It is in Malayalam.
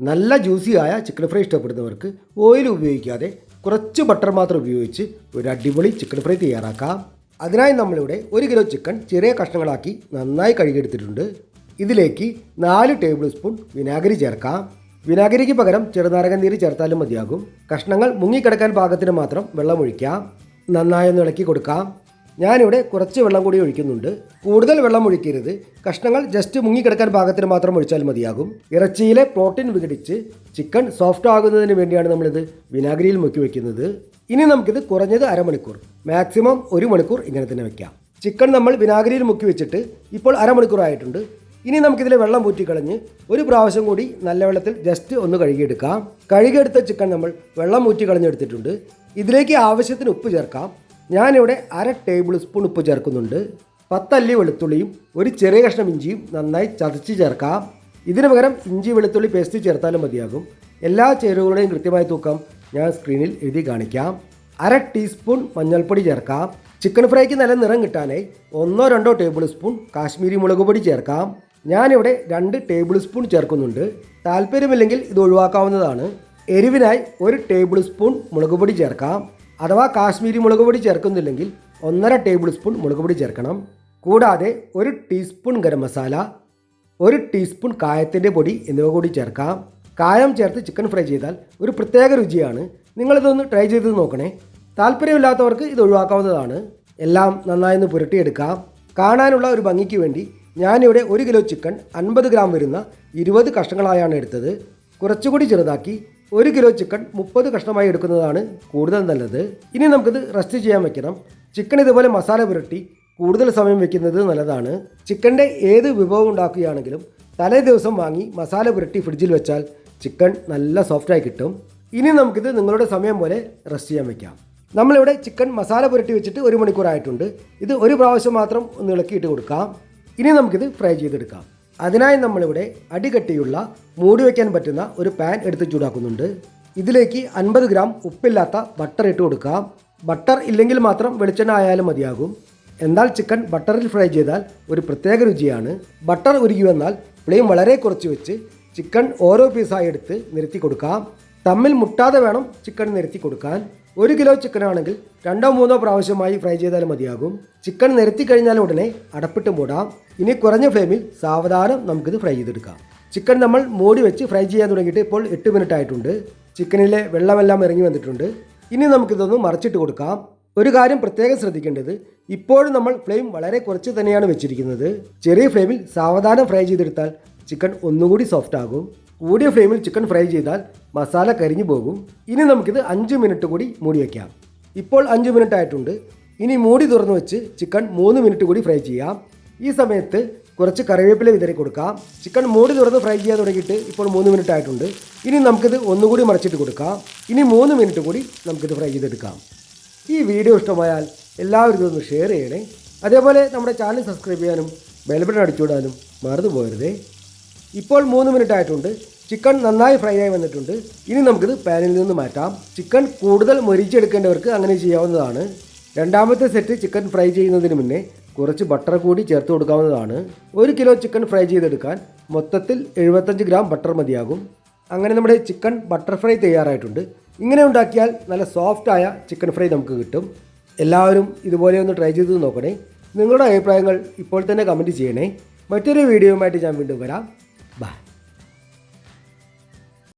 നല്ല ജ്യൂസിയായ ചിക്കൻ ഫ്രൈ ഇഷ്ടപ്പെടുന്നവർക്ക് ഓയിൽ ഉപയോഗിക്കാതെ കുറച്ച് ബട്ടർ മാത്രം ഉപയോഗിച്ച് ഒരു അടിപൊളി ചിക്കൻ ഫ്രൈ തയ്യാറാക്കാം. അതിനായി നമ്മളിവിടെ ഒരു കിലോ ചിക്കൻ ചെറിയ കഷ്ണങ്ങളാക്കി നന്നായി കഴുകിയെടുത്തിട്ടുണ്ട്. ഇതിലേക്ക് നാല് ടേബിൾ സ്പൂൺ വിനാഗിരി ചേർക്കാം. വിനാഗിരിക്ക് പകരം ചെറുനാരകൻ നീര് ചേർത്താലും മതിയാകും. കഷ്ണങ്ങൾ മുങ്ങിക്കിടക്കാൻ പാകത്തിന് മാത്രം വെള്ളം ഒഴിക്കാം. നന്നായി ഒന്ന് ഇളക്കി കൊടുക്കാം. ഞാനിവിടെ കുറച്ച് വെള്ളം കൂടി ഒഴിക്കുന്നുണ്ട്. കൂടുതൽ വെള്ളം ഒഴിക്കരുത്. കഷ്ണങ്ങൾ ജസ്റ്റ് മുങ്ങിക്കിടക്കാൻ പാകത്തിന് മാത്രം ഒഴിച്ചാൽ മതിയാകും. ഇറച്ചിയിലെ പ്രോട്ടീൻ വിഘടിച്ച് ചിക്കൻ സോഫ്റ്റ് ആകുന്നതിന് വേണ്ടിയാണ് നമ്മളിത് വിനാഗിരിയിൽ മുക്കി വയ്ക്കുന്നത് ഇനി നമുക്കിത് കുറഞ്ഞത് അരമണിക്കൂർ. മാക്സിമം ഒരു മണിക്കൂർ ഇങ്ങനെ തന്നെ വെക്കാം. ചിക്കൻ നമ്മൾ വിനാഗിരിയിൽ മുക്കി വെച്ചിട്ട് ഇപ്പോൾ അരമണിക്കൂർ ആയിട്ടുണ്ട്. ഇനി നമുക്കിതിലെ വെള്ളം ഊറ്റിക്കളഞ്ഞ് ഒരു പ്രാവശ്യം കൂടി നല്ല വെള്ളത്തിൽ ജസ്റ്റ് ഒന്ന് കഴുകിയെടുക്കാം. കഴുകിയെടുത്ത ചിക്കൻ നമ്മൾ വെള്ളം ഊറ്റി കളഞ്ഞെടുത്തിട്ടുണ്ട്. ഇതിലേക്ക് ആവശ്യത്തിന് ഉപ്പ് ചേർക്കാം. ഞാനിവിടെ അര ടേബിൾ സ്പൂൺ ഉപ്പ് ചേർക്കുന്നുണ്ട്. പത്തല്ലി വെളുത്തുള്ളിയും ഒരു ചെറിയ കഷ്ണം ഇഞ്ചിയും നന്നായി ചതച്ച് ചേർക്കാം. ഇതിനു പകരം ഇഞ്ചി വെളുത്തുള്ളി പേസ്റ്റ് ചേർത്താലും മതിയാകും. എല്ലാ ചേരുവകളുടെയും കൃത്യമായ തൂക്കം ഞാൻ സ്ക്രീനിൽ എഴുതി കാണിക്കാം. അര ടീസ്പൂൺ മഞ്ഞൾപ്പൊടി ചേർക്കാം. ചിക്കൻ ഫ്രൈക്ക് നല്ല നിറം കിട്ടാനായി ഒന്നോ രണ്ടോ ടേബിൾ സ്പൂൺ കാശ്മീരി മുളക് പൊടി ചേർക്കാം. ഞാനിവിടെ രണ്ട് ടേബിൾ സ്പൂൺ ചേർക്കുന്നുണ്ട്. താല്പര്യമില്ലെങ്കിൽ ഇത് ഒഴിവാക്കാവുന്നതാണ്. എരിവിനായി ഒരു ടേബിൾ സ്പൂൺ മുളക് പൊടി ചേർക്കാം. അഥവാ കാശ്മീരി മുളക് പൊടി ചേർക്കുന്നില്ലെങ്കിൽ ഒന്നര ടേബിൾ സ്പൂൺ മുളക് പൊടി ചേർക്കണം. കൂടാതെ ഒരു ടീസ്പൂൺ ഗരം മസാല ഒരു ടീസ്പൂൺ കായത്തിന്റെ പൊടി എന്നിവ കൂടി ചേർക്കാം. കായം ചേർത്ത് ചിക്കൻ ഫ്രൈ ചെയ്താൽ ഒരു പ്രത്യേക രുചിയാണ്. നിങ്ങളിതൊന്ന് ട്രൈ ചെയ്ത് നോക്കണേ. താല്പര്യമില്ലാത്തവർക്ക് ഇത് ഒഴിവാക്കാവുന്നതാണ്. എല്ലാം നന്നായി ഒന്ന് പുരട്ടിയെടുക്കാം. കാണാനുള്ള ഒരു ഭംഗിക്ക് വേണ്ടി ഞാനിവിടെ ഒരു കിലോ ചിക്കൻ അൻപത് ഗ്രാം വരുന്ന ഇരുപത് കഷ്ണങ്ങളായാണ് എടുത്തത്. കുറച്ചുകൂടി ചെറുതാക്കി ഒരു കിലോ ചിക്കൻ മുപ്പത് കഷ്ണമായി എടുക്കുന്നതാണ് കൂടുതൽ നല്ലത്. ഇനി നമുക്കിത് റെസ്റ്റ് ചെയ്യാൻ വെക്കണം. ചിക്കൻ ഇതുപോലെ മസാല പുരട്ടി കൂടുതൽ സമയം വെക്കുന്നത് നല്ലതാണ്. ചിക്കന്റെ ഏത് വിഭവം ഉണ്ടാക്കുകയാണെങ്കിലും തലേ ദിവസം വാങ്ങി മസാല പുരട്ടി ഫ്രിഡ്ജിൽ വെച്ചാൽ ചിക്കൻ നല്ല സോഫ്റ്റായി കിട്ടും. ഇനി നമുക്കിത് നിങ്ങളുടെ സമയം പോലെ റെസ്റ്റ് ചെയ്യാൻ വെക്കാം. നമ്മളിവിടെ ചിക്കൻ മസാല പുരട്ടി വെച്ചിട്ട് ഒരു മണിക്കൂറായിട്ടുണ്ട്. ഇത് ഒരു പ്രാവശ്യം മാത്രം ഒന്ന് ഇളക്കിയിട്ട് കൊടുക്കാം. ഇനി നമുക്കിത് ഫ്രൈ ചെയ്തെടുക്കാം. അതിനായി നമ്മളിവിടെ അടികട്ടിയുള്ള മൂടി വയ്ക്കാൻ പറ്റുന്ന ഒരു പാൻ എടുത്ത് ചൂടാക്കുന്നുണ്ട്. ഇതിലേക്ക് അൻപത് ഗ്രാം ഉപ്പില്ലാത്ത ബട്ടർ ഇട്ട് കൊടുക്കാം. ബട്ടർ ഇല്ലെങ്കിൽ മാത്രം വെളിച്ചെണ്ണ ആയാലും മതിയാകും. എന്നാൽ ചിക്കൻ ബട്ടറിൽ ഫ്രൈ ചെയ്താൽ ഒരു പ്രത്യേക രുചിയാണ്. ബട്ടർ ഉരുകി വന്നാൽ ഫ്ലെയിം വളരെ കുറച്ച് വെച്ച് ചിക്കൻ ഓരോ പീസായി എടുത്ത് നിരത്തി കൊടുക്കാം. തമ്മിൽ മുട്ടാതെ വേണം ചിക്കൻ നിരത്തി കൊടുക്കാൻ. ഒരു കിലോ ചിക്കൻ ആണെങ്കിൽ രണ്ടോ മൂന്നോ പ്രാവശ്യമായി ഫ്രൈ ചെയ്താൽ മതിയാകും. ചിക്കൻ നിരത്തി കഴിഞ്ഞാൽ ഉടനെ അടപ്പിട്ട് മൂടാം. ഇനി കുറഞ്ഞ ഫ്ലെയിമിൽ സാവധാനം നമുക്കിത് ഫ്രൈ ചെയ്തെടുക്കാം. ചിക്കൻ നമ്മൾ മൂടി വെച്ച് ഫ്രൈ ചെയ്യാൻ തുടങ്ങിയിട്ട് ഇപ്പോൾ എട്ട് മിനിറ്റ് ആയിട്ടുണ്ട്. ചിക്കനിലെ വെള്ളമെല്ലാം ഇറങ്ങി വന്നിട്ടുണ്ട്. ഇനി നമുക്കിതൊന്ന് മറച്ചിട്ട് കൊടുക്കാം. ഒരു കാര്യം പ്രത്യേകം ശ്രദ്ധിക്കേണ്ടത് ഇപ്പോഴും നമ്മൾ ഫ്ലെയിം വളരെ കുറച്ച് തന്നെയാണ് വെച്ചിരിക്കുന്നത്. ചെറിയ ഫ്ലെയിമിൽ സാവധാനം ഫ്രൈ ചെയ്തെടുത്താൽ ചിക്കൻ ഒന്നുകൂടി സോഫ്റ്റ് ആകും. കൂടിയ ഫ്ലെയിമിൽ ചിക്കൻ ഫ്രൈ ചെയ്താൽ മസാല കരിഞ്ഞു പോകും. ഇനി നമുക്കിത് അഞ്ച് മിനിറ്റ് കൂടി മൂടി വയ്ക്കാം ഇപ്പോൾ അഞ്ച് മിനിറ്റ് ആയിട്ടുണ്ട്. ഇനി മൂടി തുറന്നു വെച്ച് ചിക്കൻ മൂന്ന് മിനിറ്റ് കൂടി ഫ്രൈ ചെയ്യാം. ഈ സമയത്ത് കുറച്ച് കറിവേപ്പില വിതറി കൊടുക്കാം. ചിക്കൻ മൂടി തുറന്ന് ഫ്രൈ ചെയ്യാൻ തുടങ്ങിയിട്ട് ഇപ്പോൾ മൂന്ന് മിനിറ്റ് ആയിട്ടുണ്ട്. ഇനി നമുക്കിത് ഒന്നുകൂടി മറച്ചിട്ട് കൊടുക്കാം. ഇനി മൂന്ന് മിനിറ്റ് കൂടി നമുക്കിത് ഫ്രൈ ചെയ്തെടുക്കാം. ഈ വീഡിയോ ഇഷ്ടമായാൽ എല്ലാവരും ഇതൊന്ന് ഷെയർ ചെയ്യണേ. അതേപോലെ നമ്മുടെ ചാനൽ സബ്സ്ക്രൈബ് ചെയ്യാനും ബെൽബട്ടൺ അടിച്ചുവിടാനും മറന്നു പോകരുതേ. ഇപ്പോൾ മൂന്ന് മിനിറ്റ് ആയിട്ടുണ്ട്. ചിക്കൻ നന്നായി ഫ്രൈ ആയി വന്നിട്ടുണ്ട്. ഇനി നമുക്കിത് പാനിൽ നിന്ന് മാറ്റാം. ചിക്കൻ കൂടുതൽ മൊരിച്ചെടുക്കേണ്ടവർക്ക് അങ്ങനെ ചെയ്യാവുന്നതാണ്. രണ്ടാമത്തെ സെറ്റ് ചിക്കൻ ഫ്രൈ ചെയ്യുന്നതിന് മുന്നേ കുറച്ച് ബട്ടർ കൂടി ചേർത്ത് കൊടുക്കാവുന്നതാണ്. ഒരു കിലോ ചിക്കൻ ഫ്രൈ ചെയ്തെടുക്കാൻ മൊത്തത്തിൽ എഴുപത്തഞ്ച് ഗ്രാം ബട്ടർ മതിയാകും. അങ്ങനെ നമ്മുടെ ചിക്കൻ ബട്ടർ ഫ്രൈ തയ്യാറായിട്ടുണ്ട്. ഇങ്ങനെ ഉണ്ടാക്കിയാൽ നല്ല സോഫ്റ്റായ ചിക്കൻ ഫ്രൈ നമുക്ക് കിട്ടും. എല്ലാവരും ഇതുപോലെ ഒന്ന് ട്രൈ ചെയ്ത് നോക്കണേ. നിങ്ങളുടെ അഭിപ്രായങ്ങൾ ഇപ്പോൾ തന്നെ കമന്റ് ചെയ്യണേ. മറ്റൊരു വീഡിയോയുമായിട്ട് ഞാൻ വീണ്ടും വരാം. Bye.